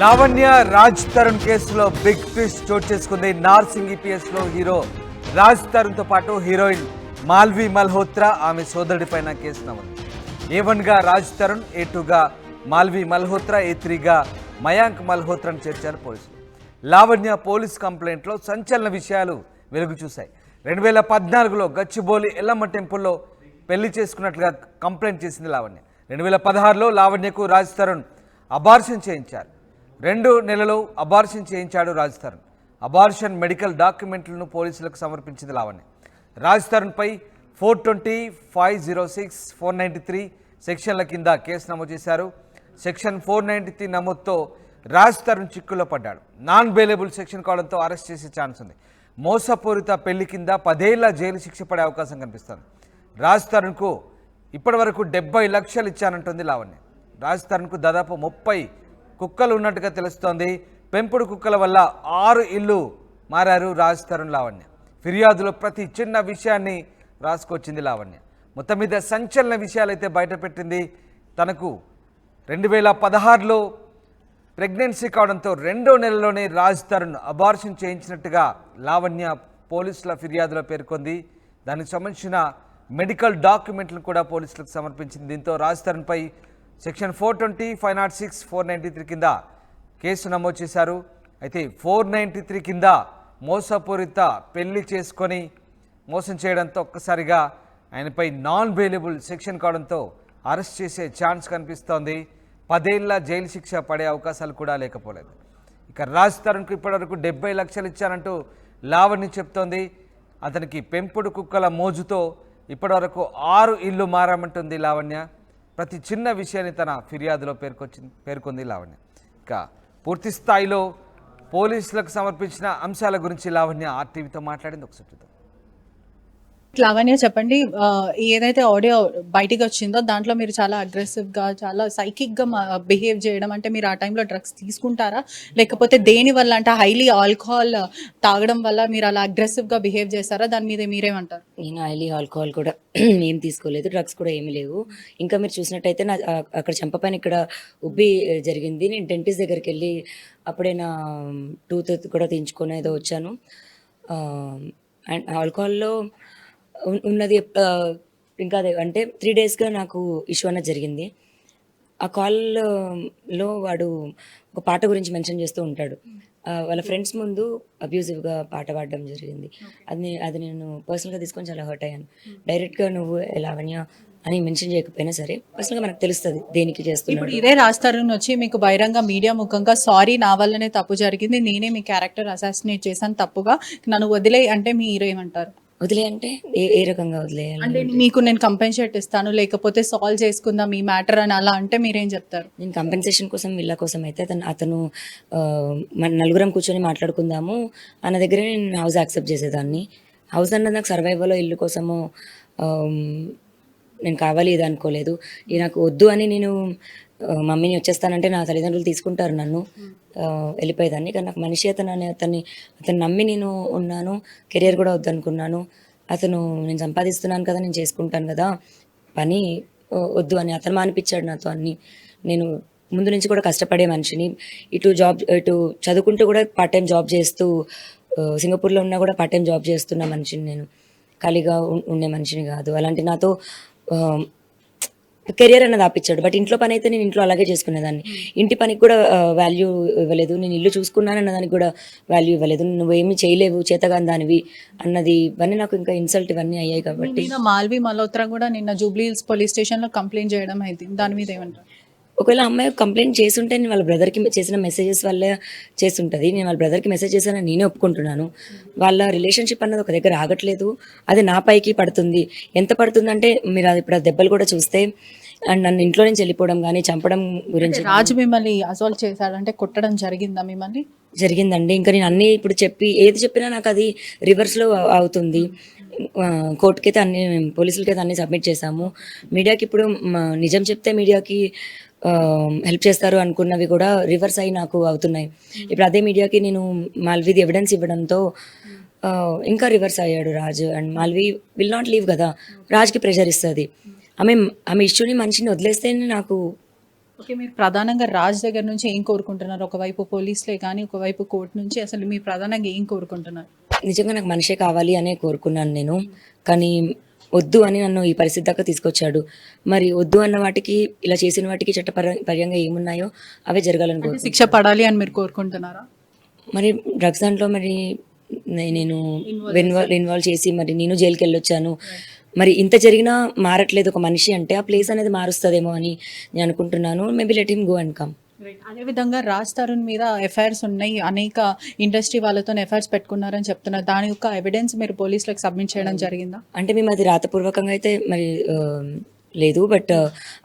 లావణ్య రాజ్ తరుణ్ కేసులో big twist చోటు చేసుకుంది. నార్సింగ్ ఈపీఎస్లో హీరో రాజ్ తరుణ్తో పాటు హీరోయిన్ మాల్వి మల్హోత్రా ఆమె సోదరుడి పైన కేసు నమోదు. ఏ వన్గా రాజ్ తరుణ్ ఏ టూగా మాల్వి మల్హోత్రా ఏ త్రీగా మయాంక్ మల్హోత్రాను చేర్చారు పోలీసులు. లావణ్య పోలీస్ కంప్లైంట్లో సంచలన విషయాలు వెలుగు చూశాయి రెండు వేల పద్నాలుగులో గచ్చిబోలి ఎల్లమ్మ టెంపుల్లో పెళ్ళి చేసుకున్నట్లుగా కంప్లైంట్ చేసింది లావణ్య. రెండు వేల పదహారులో లావణ్యకు రాజ్ తరుణ్ అబార్షన్ చేయించారు. రెండు నెలలు అబార్షన్ చేయించాడు రాజ్ తరుణ్ అబార్షన్ మెడికల్ డాక్యుమెంట్లను పోలీసులకు సమర్పించింది Lavanya. Raj తరుణ్పై four twenty five zero six four ninety three సెక్షన్ల కింద కేసు నమోదు చేశారు. సెక్షన్ ఫోర్ నైంటీ త్రీ నమోదుతో రాజ్ తరుణ్ చిక్కుల్లో పడ్డాడు. నాన్ బెయిలబుల్ సెక్షన్ కావడంతో అరెస్ట్ చేసే ఛాన్స్ ఉంది. మోసపూరిత పెళ్ళి కింద పదేళ్ళ జైలు శిక్ష పడే అవకాశం కనిపిస్తుంది. రాజ్ తరుణ్కు ఇప్పటి వరకు డెబ్బై లక్షలు ఇచ్చానంటుంది లావణ్య. రాజ్ తరుణ్కు దాదాపు ముప్పై కుక్కలు ఉన్నట్టుగా తెలుస్తోంది. పెంపుడు కుక్కల వల్ల ఆరు ఇల్లు మారారు రాజ్ తరుణ్ లావణ్య. ఫిర్యాదులో ప్రతి చిన్న విషయాన్ని రాసుకొచ్చింది లావణ్య. మొత్తం మీద సంచలన విషయాలైతే బయటపెట్టింది. తనకు రెండు వేల పదహారులో ప్రెగ్నెన్సీ కావడంతో రెండో నెలలోనే రాజ్ తరుణ్ అబార్షన్ చేయించినట్టుగా లావణ్య పోలీసుల ఫిర్యాదులో పేర్కొంది. దానికి సంబంధించిన మెడికల్ డాక్యుమెంట్లను కూడా పోలీసులకు సమర్పించింది. దీంతో Raj తరుణ్పై section four twenty five not six four ninety three కింద కేసు నమోదు చేశారు. అయితే ఫోర్ నైంటీ త్రీ కింద మోసపూరిత పెళ్ళి చేసుకొని మోసం చేయడంతో ఒక్కసారిగా ఆయనపై నాన్ బెయిలబుల్ సెక్షన్ కావడంతో అరెస్ట్ చేసే ఛాన్స్ కనిపిస్తోంది. పదేళ్ళ జైలు శిక్ష పడే అవకాశాలు కూడా లేకపోలేదు. ఇక రాజ్ తరుణ్కు ఇప్పటివరకు డెబ్బై లక్షలు ఇచ్చానంటూ లావణ్య చెప్తోంది. అతనికి పెంపుడు కుక్కల మోజుతో ఇప్పటివరకు ఆరు ఇల్లు మారామంటుంది లావణ్య. ప్రతి చిన్న విషయాన్ని తన ఫిర్యాదులో పేర్కొచ్చింది పేర్కొంది లావణ్య. ఇక పూర్తి స్థాయిలో పోలీసులకు సమర్పించిన అంశాల గురించి లావణ్య ఆర్టీవీతో మాట్లాడింది. ఒకసారి చూద్దాం. లావణ్య చెప్పండి. ఏదైతే ఆడియో బయటికి వచ్చిందో దాంట్లో మీరు చాలా అగ్రెసివ్గా చాలా సైకిక్గా బిహేవ్ చేయడం అంటే మీరు ఆ టైంలో డ్రగ్స్ తీసుకుంటారా? లేకపోతే దేని వల్ల అంటే హైలీ ఆల్కహాల్ తాగడం వల్ల మీరు అలా అగ్రెసివ్గా బిహేవ్ చేస్తారా దాని మీద మీరేమంటారు? నేను హైలీ ఆల్కహాల్ కూడా ఏం తీసుకోలేదు. డ్రగ్స్ కూడా ఏమీ లేవు. ఇంకా మీరు చూసినట్టయితే నా అక్కడ చెంపపైన ఇక్కడ ఉబ్బి జరిగింది. నేను డెంటిస్ట్ దగ్గరికి వెళ్ళి అప్పుడే నా టూత్ కూడా తీయించుకొని ఏదో వచ్చాను. అండ్ ఆల్కహాల్లో ఉన్నది ఇంకా అదే అంటే త్రీ డేస్గా నాకు ఇష్యూ అన్నది జరిగింది. ఆ కాల్లో వాడు ఒక పాట గురించి మెన్షన్ చేస్తూ ఉంటాడు. వాళ్ళ ఫ్రెండ్స్ ముందు అబ్యూజివ్గా పాట పాడడం జరిగింది. అది అది నేను పర్సనల్గా తీసుకొని చాలా హర్ట్ అయ్యాను. డైరెక్ట్గా నువ్వు లావణ్య అని మెన్షన్ చేయకపోయినా సరే పర్సనల్గా మనకు తెలుస్తుంది దేనికి చేస్తున్నాడు. ఇదే రాస్తారని వచ్చి మీకు బహిరంగ మీడియా ముఖంగా సారీ నా వల్లనే తప్పు జరిగింది నేనే మీ క్యారెక్టర్ అసాసినేట్ చేశాను తప్పుగా నన్ను వదిలే అంటే మీరు ఏమంటారు? వదిలే అంటే ఏ ఏ రకంగా వదిలేయాలి? అంటే మీకు నేను కంపెన్సేట్ ఇస్తాను లేకపోతే సాల్వ్ చేసుకుందాం ఈ మ్యాటర్ అని అలా అంటే మీరేం చెప్తారు? నేను కంపెన్సేషన్ కోసం వీళ్ళ కోసం అయితే అతను అతను మన నలుగురం కూర్చొని మాట్లాడుకుందాము అన్న దగ్గరే నేను హౌస్ యాక్సెప్ట్ చేసేదాన్ని. హౌస్ అన్నది నాకు సర్వైవల్ ఇల్లు కోసము నేను కావాలి ఇది అనుకోలేదు. నాకు వద్దు అని నేను మమ్మీని వచ్చేస్తానంటే నా తల్లిదండ్రులు తీసుకుంటారు నన్ను. వెళ్ళిపోయేదాన్ని. కానీ నాకు మనిషి అతను అనే అతన్ని అతను నమ్మి నేను ఉన్నాను. కెరియర్ కూడా వద్దనుకున్నాను. అతను నేను సంపాదిస్తున్నాను కదా నేను చేసుకుంటాను కదా. పని వద్దు అని అతను మానిపించాడు నాతో అన్ని. నేను ముందు నుంచి కూడా కష్టపడే మనిషిని. ఇటు జాబ్ ఇటు చదువుకుంటూ కూడా పార్ట్ టైం జాబ్ చేస్తూ సింగపూర్లో ఉన్నా కూడా పార్ట్ టైం జాబ్ చేస్తున్న మనిషిని నేను. ఖాళీగా ఉండే మనిషిని కాదు. అలాంటి నాతో కెరియర్ అన్నది ఆపించాడు బట్ ఇంట్లో పని అయితే నేను ఇంట్లో అలాగే చేసుకునేదాన్ని. ఇంటి పనికి కూడా వాల్యూ ఇవ్వలేదు. నేను ఇల్లు చూసుకున్నాను అన్న దానికి కూడా వాల్యూ ఇవ్వలేదు. నువ్వేమీ చేయలేవు చేతగాని దానివి అన్నది ఇవన్నీ నాకు ఇంకా ఇన్సల్ట్ ఇవన్నీ అయ్యాయి కాబట్టి. మాల్వి మల్హోత్రా కూడా నిన్న జూబ్లీ హిల్స్ పోలీస్ స్టేషన్లో కంప్లైంట్ చేయడం అయింది. దాని మీద ఏమంటారు? ఒకవేళ అమ్మాయి కంప్లైంట్ చేస్తుంటే నేను వాళ్ళ బ్రదర్కి చేసిన మెసేజెస్ వల్లే చేస్తుంటుంది. నేను వాళ్ళ బ్రదర్కి మెసేజ్ చేశానని నేనే ఒప్పుకుంటున్నాను. వాళ్ళ రిలేషన్షిప్ అన్నది ఒక దగ్గర ఆగట్లేదు. అది నా పైకి పడుతుంది. ఎంత పడుతుందంటే మీరు అది ఇప్పుడు దెబ్బలు కూడా చూస్తే అండ్ నన్ను ఇంట్లో నుంచి వెళ్ళిపోవడం కానీ చంపడం గురించి రాజు మిమ్మల్ని అసాల్ట్ చేశాడంటే కొట్టడం జరిగిందా మిమ్మల్ని? జరిగిందండి. ఇంకా నేను అన్నీ ఇప్పుడు చెప్పి ఏది చెప్పినా నాకు అది రివర్స్లో అవుతుంది. ఆ, కోర్టుకి అయితే అన్ని పోలీసులకి అయితే అన్ని సబ్మిట్ చేశాము. మీడియాకి ఇప్పుడు నిజం చెప్తే మీడియాకి హెల్ప్ చేస్తారు అనుకున్నవి కూడా రివర్స్ అయి నాకు అవుతున్నాయి. ఇప్పుడు అదే మీడియాకి నేను మాల్వీది ఎవిడెన్స్ ఇవ్వడంతో ఇంకా రివర్స్ అయ్యాడు Raju. And Malvi will not leave కదా. రాజ్కి ప్రెషర్ ఇస్తుంది. ఆమె ఆమె ఇష్యూని మనిషిని వదిలేస్తేనే నాకు ఓకే మీరు ప్రధానంగా రాజ్ దగ్గర నుంచి ఏం కోరుకుంటున్నారు? ఒకవైపు పోలీసులే కానీ ఒకవైపు కోర్టు నుంచి అసలు మీ ప్రధానంగా ఏం కోరుకుంటున్నారు? నిజంగా నాకు మనిషే కావాలి అనే కోరుకున్నాను నేను. కానీ వద్దు అని నన్ను ఈ పరిస్థితి దాకా తీసుకొచ్చాడు. మరి వద్దు అన్న వాటికి ఇలా చేసిన వాటికి చట్టపరంగా ఏమున్నాయో అవే జరగాలని కోరుకుంటున్నాను. శిక్ష పడాలి అని మీరు కోరుకుంటున్నారా? మరి డ్రగ్స్ దాంట్లో మరి నేను ఇన్వాల్వ్ ఇన్వాల్వ్ చేసి మరి నేను జైలుకి వెళ్ళొచ్చాను మరి ఇంత జరిగినా మారట్లేదు ఒక మనిషి అంటే ఆ ప్లేస్ అనేది మారుస్తుందేమో అని నేను అనుకుంటున్నాను. Maybe let him go and come. అదేవిధంగా రాజ్ తరుణ్ మీద ఎఫ్ఐఆర్స్ ఉన్నాయి. అనేక ఇండస్ట్రీ వాళ్ళతో ఎఫ్ఐఆర్స్ పెట్టుకున్నారని చెప్తున్నారు. దాని యొక్క ఎవిడెన్స్ మీరు పోలీసులకు సబ్మిట్ చేయడం జరిగిందా? అంటే మేము అది రాతపూర్వకంగా అయితే మరి లేదు. బట్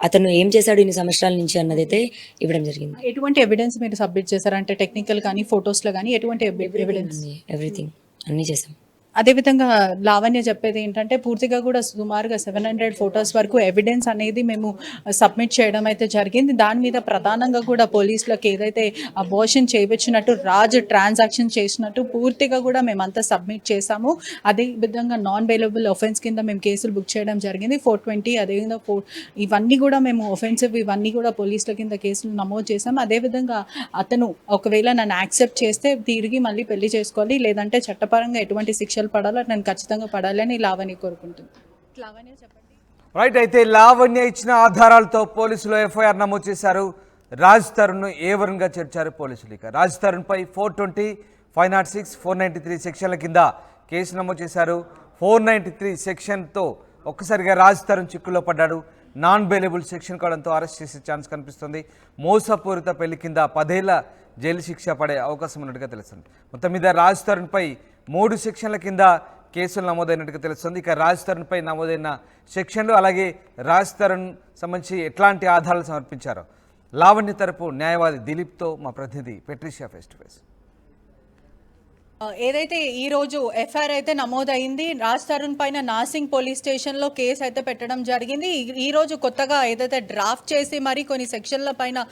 అతను ఏం చేశాడు ఇన్ని సంవత్సరాల నుంచి అన్నదైతే ఇవ్వడం జరిగింది. ఎటువంటి ఎవిడెన్స్ మీరు సబ్మిట్ చేశారు? అంటే టెక్నికల్ కానీ ఫొటోస్లో కానీ ఎటువంటి ఎవిడెన్స్? ఎవ్రీథింగ్ అన్నీ చేసాం అదేవిధంగా లావణ్య చెప్పేది ఏంటంటే పూర్తిగా కూడా సుమారుగా సెవెన్ హండ్రెడ్ ఫొటోస్ వరకు ఎవిడెన్స్ అనేది మేము uh, సబ్మిట్ చేయడం అయితే జరిగింది. దాని మీద ప్రధానంగా కూడా పోలీసులకు ఏదైతే uh, అబోషన్ చేయించినట్టు రాజ్ ట్రాన్సాక్షన్ చేసినట్టు పూర్తిగా కూడా మేమంతా సబ్మిట్ చేశాము. అదే విధంగా నాన్ వేలబుల్ ఒఫెన్స్ కింద మేము కేసులు బుక్ చేయడం జరిగింది. ఫోర్ ట్వంటీ అదేవిధంగా ఫోర్ ఇవన్నీ కూడా మేము ఒఫెన్సివ్ ఇవన్నీ కూడా పోలీసుల కింద కేసులు నమోదు చేశాము. అదేవిధంగా అతను ఒకవేళ నన్ను యాక్సెప్ట్ చేస్తే తిరిగి మళ్ళీ పెళ్ళి చేసుకోవాలి. లేదంటే చట్టపరంగా ఎటువంటి శిక్ష శిక్షలు పడాలో నేను ఖచ్చితంగా పడాలి అని లావణ్య కోరుకుంటుంది. లావణ్య చెప్పండి. రైట్ అయితే లావణ్య ఇచ్చిన ఆధారాలతో పోలీసులు ఎఫ్ఐఆర్ నమోదు చేశారు. రాజ్ తరుణ్ను ఏ వరంగా చేర్చారు పోలీసులు ఇక? Raj తరుణ్పై four twenty five not six four ninety three సెక్షన్ల కింద కేసు నమోదు చేశారు. ఫోర్ నైంటీ త్రీ సెక్షన్తో ఒక్కసారిగా రాజ్ తరుణ్ చిక్కులో పడ్డాడు. నాన్ బెయిలబుల్ సెక్షన్ కావడంతో అరెస్ట్ చేసే ఛాన్స్ కనిపిస్తుంది. మోసపూరిత పెళ్ళి కింద పదేళ్ళ జైలు శిక్ష పడే అవకాశం ఉన్నట్టుగా తెలుస్తుంది. మొత్తం మీద రాజ్ తరుణ్పై మూడు సెక్షన్ల కింద కేసులు నమోదైనట్టుగా తెలుస్తుంది. ఇక రాజ్ తరుణ్పై నమోదైన సెక్షన్లు అలాగే రాజ్ తరుణ్ సంబంధించి ఎట్లాంటి ఆధారాలు సమర్పించారో. లావణ్య తరపు న్యాయవాది దిలీప్తో మా ప్రతినిధి పెట్రిషియా ఫేస్ టు ఫేస్. ఏదైతే ఈ రోజు ఎఫ్ఐఆర్ అయితే నమోదైంది రాజ్ తరుణ్ పైన నాసింగ్ పోలీస్ స్టేషన్లో కేసు అయితే పెట్టడం జరిగింది. ఈ- రోజు కొత్తగా ఏదైతే డ్రాఫ్ట్ చేసి మరి కొన్ని సెక్షన్ల పైన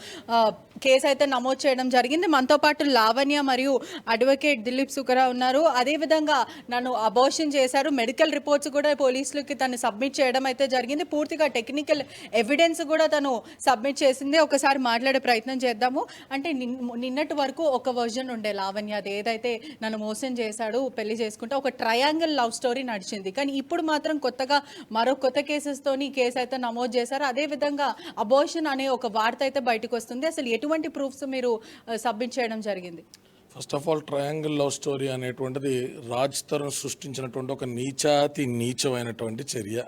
కేసు అయితే నమోదు చేయడం జరిగింది. మనతో పాటు లావణ్య మరియు అడ్వకేట్ దిలీప్ సుకరా ఉన్నారు. అదేవిధంగా నన్ను అబోషన్ చేశారు. మెడికల్ రిపోర్ట్స్ కూడా పోలీసులకి తను సబ్మిట్ చేయడం అయితే జరిగింది. పూర్తిగా టెక్నికల్ ఎవిడెన్స్ కూడా తను సబ్మిట్ చేసింది. ఒకసారి మాట్లాడే ప్రయత్నం చేద్దాము. అంటే నిన్- నిన్నటి వరకు ఒక వర్జన్ ఉండే లావణ్య. అది ఏదైతే నన్ను మోసం చేశాడు పెళ్ళి చేసుకుంటే ఒక ట్రయాంగిల్ లవ్ స్టోరీ నడిచింది. కానీ ఇప్పుడు మాత్రం కొత్తగా మరో కొత్త కేసెస్ తోని కేసు అయితే నమోదు చేశారు. అదే విధంగా అబోషన్ అనే ఒక వార్త అయితే బయటకు వస్తుంది. అసలు ఎటువంటి ప్రూఫ్స్ మీరు సబ్మిట్ చేయడం జరిగింది? First of all triangle love story అనేటువంటిది రాజ్ తరుణ్ సృష్టించినటువంటి ఒక నీచాతి నీచమైనటువంటి చర్య.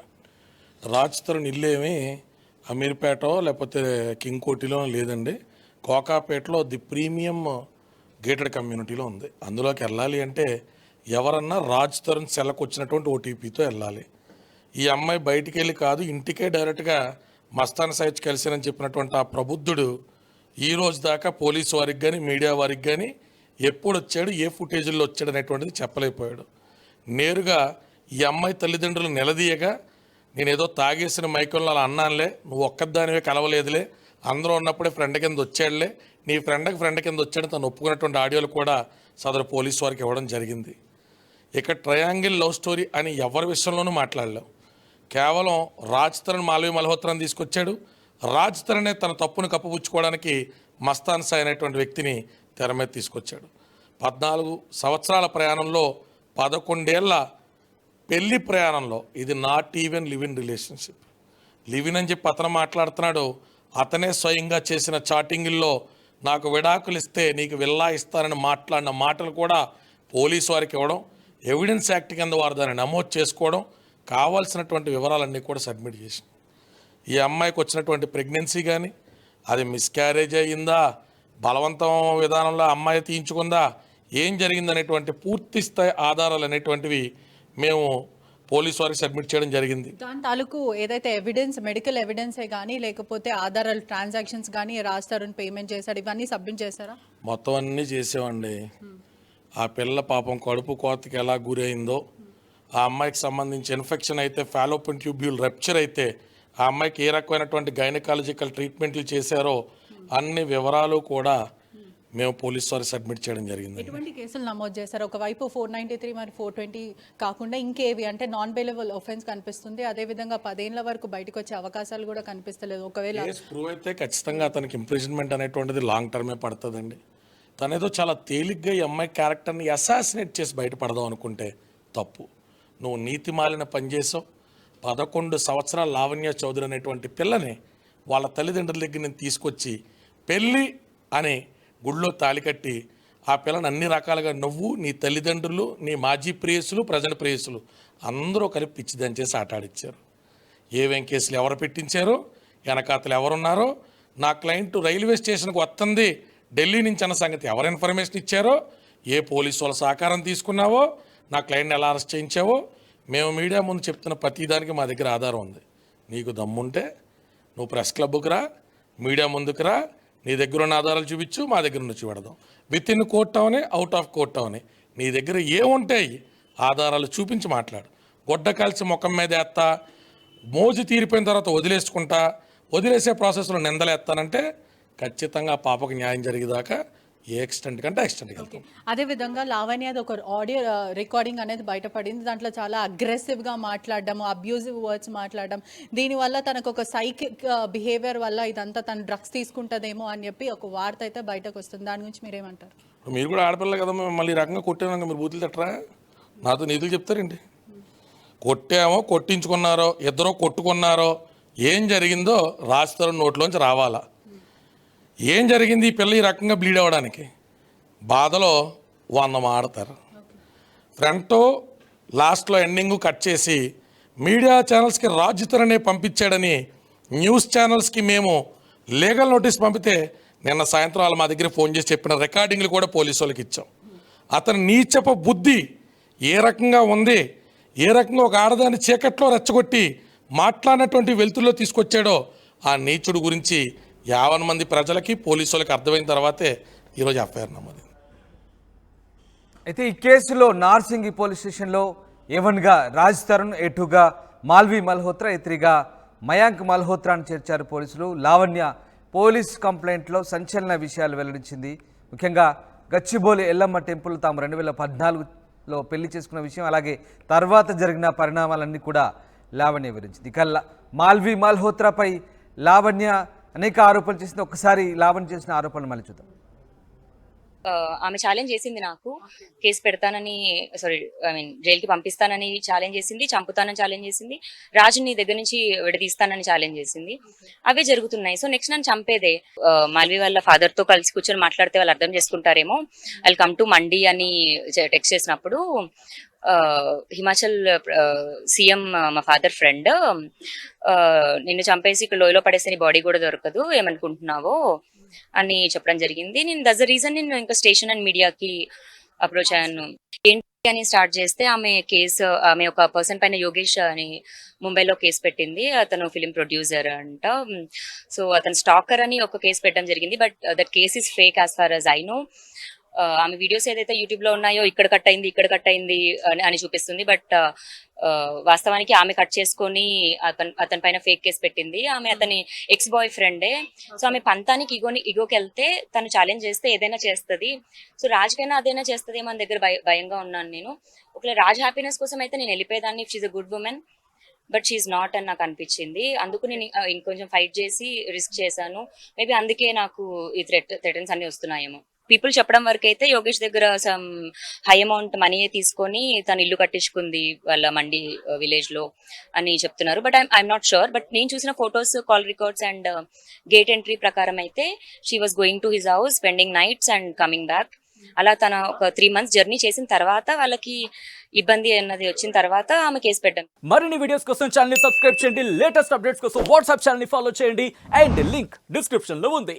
రాజ్ తరుణ్ ఇల్లేమి అమీర్పేటో లేకపోతే కింగ్ కోటిలో లేదండి. కోకాపేటలో ది ప్రీమియం గేటెడ్ కమ్యూనిటీలో ఉంది. అందులోకి వెళ్ళాలి అంటే ఎవరన్నా రాజ్ తరుణ్ సెలకు వచ్చినటువంటి ఓటీపీతో వెళ్ళాలి. ఈ అమ్మాయి బయటికి వెళ్ళి కాదు ఇంటికే డైరెక్ట్గా మస్తాన్ సైజ్ కలిసినని చెప్పినటువంటి ఆ ప్రబుద్ధుడు ఈ రోజు దాకా పోలీసు వారికి కానీ మీడియా వారికి కానీ ఎప్పుడు వచ్చాడు ఏ ఫుటేజీల్లో వచ్చాడు అనేటువంటిది చెప్పలేకపోయాడు. నేరుగా ఈ అమ్మాయి తల్లిదండ్రులు నిలదీయగా నేను ఏదో తాగేసిన మైకంలో అలా అన్నానులే నువ్వు ఒక్కదానివే కలవలేదులే అందరూ ఉన్నప్పుడే ఫ్రెండ్ కింద వచ్చాడులే నీ ఫ్రెండ్కి ఫ్రెండ్ కింద వచ్చాడు తను ఒప్పుకున్నటువంటి ఆడియోలు కూడా సదరు పోలీసు వారికి ఇవ్వడం జరిగింది. ఇక ట్రయాంగిల్ లవ్ స్టోరీ అని ఎవరి విషయంలోనూ మాట్లాడలేం. కేవలం రాజ్ తరుణ్ మాల్వీ మల్హోత్రాన్ని తీసుకొచ్చాడు రాజ్ తరణే తన తప్పును కప్పుపుచ్చుకోవడానికి మస్తాన్ సాయి అనేటువంటి వ్యక్తిని తెర మీద తీసుకొచ్చాడు. పద్నాలుగు సంవత్సరాల ప్రయాణంలో పదకొండేళ్ళ పెళ్ళి ప్రయాణంలో ఇది not even live in relationship. Live in అని చెప్పి అతను మాట్లాడుతున్నాడు. అతనే స్వయంగా చేసిన చాటింగుల్లో నాకు విడాకులు ఇస్తే నీకు విల్లా ఇస్తానని మాట్లాడిన మాటలు కూడా పోలీసు వారికి ఇవ్వడం ఎవిడెన్స్ యాక్ట్ కింద వారు దాన్ని నమోదు చేసుకోవడం కావాల్సినటువంటి వివరాలన్నీ కూడా సబ్మిట్ చేసింది. ఈ అమ్మాయికి వచ్చినటువంటి ప్రెగ్నెన్సీ కానీ అది మిస్క్యారేజ్ అయ్యిందా బలవంతం విధానంలో అమ్మాయి తీయించుకుందా ఏం జరిగిందనేటువంటి పూర్తి స్థాయి ఆధారాలు అనేటువంటివి మేము పోలీసు వారికి సబ్మిట్ చేయడం జరిగింది. దాని తాలూకు ఏదైతే ఎవిడెన్స్ మెడికల్ ఎవిడెన్సే కానీ లేకపోతే ఆధారాలు ట్రాన్సాక్షన్స్ కానీ రాజ్ తరుణ్ పేమెంట్ చేశాడు ఇవన్నీ సబ్మిట్ చేశారా? మొత్తం అన్నీ చేసామండి ఆ పిల్ల పాపం కడుపు కోతకి ఎలా గురైందో ఆ అమ్మాయికి సంబంధించి ఇన్ఫెక్షన్ అయితే ఫాలోపిన్ ట్యూబ్యూల్ రప్చర్ అయితే ఆ అమ్మాయికి ఏ రకమైనటువంటి గైనకాలజికల్ ట్రీట్మెంట్లు చేశారో అన్ని వివరాలు కూడా మేము పోలీస్ వారికి సబ్మిట్ చేయడం జరిగింది ఎటువంటి కేసులు నమోదు చేశారు? ఒకవైపు ఫోర్ నైంటీ త్రీ మరి ఫోర్ ట్వంటీ కాకుండా ఇంకేవి? అంటే నాన్ బెయిలబుల్ ఒఫెన్స్ కనిపిస్తుంది అదేవిధంగా పదేళ్ళ వరకు బయటకు వచ్చే అవకాశాలు కూడా కనిపిస్తలేదు. ఒకవేళ ప్రూవ్ అయితే ఖచ్చితంగా అతనికి ఇంప్రిజన్మెంట్ అనేటువంటిది లాంగ్ టర్మే పడుతుందండి. తనేదో చాలా తేలిగ్గా ఈ అమ్మాయి క్యారెక్టర్ని అసాసినేట్ చేసి బయటపడదాం అనుకుంటే తప్పు. నువ్వు నీతి మాలిన పనిచేసావు పదకొండు సంవత్సరాల లావణ్య చౌదరి అనేటువంటి పిల్లని వాళ్ళ తల్లిదండ్రుల దగ్గర నేను తీసుకొచ్చి పెళ్ళి అనే గుళ్ళో తాళి కట్టి ఆ పిల్లని అన్ని రకాలుగా నువ్వు నీ తల్లిదండ్రులు నీ మాజీ ప్రేయసులు ప్రజల ప్రేయసులు అందరూ కలిపి పిచ్చిదని చేసి ఆటాడిచ్చారు. ఏ వెంకేసులు ఎవరు పెట్టించారో? వెనకాతలు ఎవరున్నారో? నా క్లయింట్ రైల్వే స్టేషన్కి వస్తుంది ఢిల్లీ నుంచి అన్న సంగతి ఎవరు ఇన్ఫర్మేషన్ ఇచ్చారో? ఏ పోలీసు వాళ్ళ సహకారం తీసుకున్నావో? నా క్లయింట్ని ఎలా అరెస్ట్ చేయించావో? మేము మీడియా ముందు చెప్తున్న ప్రతిదానికి మా దగ్గర ఆధారం ఉంది. నీకు దమ్ముంటే నువ్వు ప్రెస్ క్లబ్కు రా మీడియా ముందుకు రా నీ దగ్గర ఉన్న ఆధారాలు చూపించు మా దగ్గర నుంచి పెడదాం విత్ ఇన్ కోర్ట్ అవని అవుట్ ఆఫ్ కోర్ట్ అవని నీ దగ్గర ఏముంటాయి ఆధారాలు చూపించి మాట్లాడు. గొడ్డ కలిసి ముఖం మీద వేస్తా మోజు తీరిపోయిన తర్వాత వదిలేసుకుంటా వదిలేసే ప్రాసెస్లో నిందలేస్తానంటే ఖచ్చితంగా ఆ పాపకు న్యాయం జరిగేదాకా ఏ ఎక్స్టెంట్ కంటే ఎక్స్టెంట్కి వెళ్తాం. అదే విధంగా లావణ్యది ఒక ఆడియో రికార్డింగ్ అనేది బయటపడింది. దాంట్లో చాలా అగ్రెసివ్గా మాట్లాడడం అబ్యూజివ్ వర్డ్స్ మాట్లాడడం. దీనివల్ల తనకు ఒక సైకిక్ బిహేవియర్ వల్ల ఇదంతా తను డ్రగ్స్ తీసుకుంటుందేమో అని చెప్పి ఒక వార్త అయితే బయటకు వస్తుంది. దాని గురించి మీరేమంటారు? మీరు కూడా ఆడపిల్ల కదా మళ్ళీ రకంగా కొట్టాను మీరు బూతులు తట్టరా? నాతో నీతులు చెప్తారండి కొట్టామో కొట్టించుకున్నారో ఇద్దరో కొట్టుకున్నారో ఏం జరిగిందో రాస్తారు నోట్లోంచి రావాలా? ఏం జరిగింది? ఈ పిల్ల ఈ రకంగా బ్లీడ్ అవ్వడానికి? బాధలో వంద మాడతారు. ఫ్రంట్ లాస్ట్లో ఎండింగ్ కట్ చేసి మీడియా ఛానల్స్కి రాజ్యుతరనే పంపించాడని న్యూస్ ఛానల్స్కి మేము లీగల్ నోటీస్ పంపితే నిన్న సాయంత్రం వాళ్ళు మా దగ్గర ఫోన్ చేసి చెప్పిన రికార్డింగ్లు కూడా పోలీసు వాళ్ళకి ఇచ్చాం. అతని నీచప బుద్ధి ఏ రకంగా ఉంది? ఏ రకంగా ఒక ఆడదాన్ని చీకట్లో రెచ్చగొట్టి మాట్లాడినటువంటి వెలుతుల్లో తీసుకొచ్చాడో ఆ నీచుడు గురించి యావన్ మంది ప్రజలకి పోలీసు వాళ్ళకి అర్థమైన తర్వాతే ఈరోజు ఎఫ్ఐఆర్ నమోదు అయితే ఈ కేసులో నార్సింగి పోలీస్ స్టేషన్లో ఏవన్గా రాజ్ తరుణ్ ఎటుగా మాల్వి మల్హోత్రా ఎత్రిగా మయాంక్ మల్హోత్రాను చేర్చారు పోలీసులు. లావణ్య పోలీస్ కంప్లైంట్లో సంచలన విషయాలు వెల్లడించింది. ముఖ్యంగా గచ్చిబోలి ఎల్లమ్మ టెంపుల్ తాము రెండు వేల పద్నాలుగులో పెళ్ళి చేసుకున్న విషయం అలాగే తర్వాత జరిగిన పరిణామాలన్నీ కూడా లావణ్య వివరించింది. ఇక మాల్వి మల్హోత్రాపై లావణ్య అనేక ఆరోపణలు చేసింది. ఒక్కసారి లావణ్య చేసిన ఆరోపణలు మళ్ళీ చూద్దాం. ఆమె ఛాలెంజ్ చేసింది నాకు. కేసు పెడతానని సారీ ఐ మీన్ జైలుకి పంపిస్తానని ఛాలెంజ్ చేసింది చంపుతానని ఛాలెంజ్ చేసింది రాజుని దగ్గర నుంచి విడదీస్తానని ఛాలెంజ్ చేసింది. అవే జరుగుతున్నాయి. సో నెక్స్ట్ నన్ను చంపేదే. మాల్వి వాళ్ళ ఫాదర్తో కలిసి కూర్చొని మాట్లాడితే వాళ్ళు అర్థం చేసుకుంటారేమో. వాళ్ళు కమ్ టు మండి అని టెక్స్ట్ చేసినప్పుడు హిమాచల్ సీఎం మా ఫాదర్ ఫ్రెండ్ నిన్ను చంపేసి ఇక్కడ లోయలో పడేస్తే నీ బాడీ కూడా దొరకదు ఏమనుకుంటున్నావో అని చెప్పడం జరిగింది. నేను దస్ ద రీజన్ నేను ఇంకా స్టేషన్ అండ్ మీడియాకి అప్రోచ్ అయ్యాను. ఏంటి అని స్టార్ట్ చేస్తే ఆమె కేసు ఆమె ఒక పర్సన్ పైన యోగేష్ అని ముంబైలో కేసు పెట్టింది. అతను ఫిలిం ప్రొడ్యూసర్ అంట. సో అతను స్టాకర్ అని ఒక కేసు పెట్టడం జరిగింది. But that case is fake as far as I know ఆమె వీడియోస్ ఏదైతే యూట్యూబ్లో ఉన్నాయో ఇక్కడ కట్ అయింది ఇక్కడ కట్ అయింది అని చూపిస్తుంది. బట్ వాస్తవానికి ఆమె కట్ చేసుకొని అతను అతని పైన ఫేక్ కేసు పెట్టింది. ఆమె అతని ఎక్స్ బాయ్ ఫ్రెండే సో ఆమె పంతానికి ఇగోని ఇగోకి వెళ్తే తను ఛాలెంజ్ చేస్తే ఏదైనా చేస్తుంది. సో రాజుకైనా అదైనా చేస్తుంది మన దగ్గర భయ భయంగా ఉన్నాను నేను. ఒకవేళ రాజ్ హ్యాపీనెస్ కోసం అయితే నేను వెళ్ళిపోయేదాన్ని. She's a good woman but she's not అని నాకు అనిపించింది. అందుకు నేను ఇంకొంచెం ఫైట్ చేసి రిస్క్ చేశాను. మేబీ అందుకే నాకు ఈ థ్రెట్ థ్రెటన్స్ అన్ని వస్తున్నాయేమో. పీపుల్ చెప్పడం వరకు అయితే యోగేష్ దగ్గర సమ్ హై అమౌంట్ మనీ తీసుకొని తను ఇల్లు కట్టించుకుంది వాళ్ళ మండి విలేజ్లో అని చెప్తున్నారు. But I'm not sure but నేను చూసిన photos call records and gate entry ప్రకారం అయితే she was going to his house spending nights and coming back అలా తన ఒక త్రీ మంత్స్ జర్నీ చేసిన తర్వాత వాళ్ళకి ఇబ్బంది అన్నది వచ్చిన తర్వాత ఆమె కేసు పెట్టాం మరిన్ని వీడియోస్ కోసం ఛానల్ సబ్స్క్రైబ్ చేయండి. లేటెస్ట్ అప్డేట్స్ కోసం వాట్సాప్ ఛానల్ ఫాలో చేయండి. అండ్ లింక్ డిస్క్రిప్షన్లో ఉంది.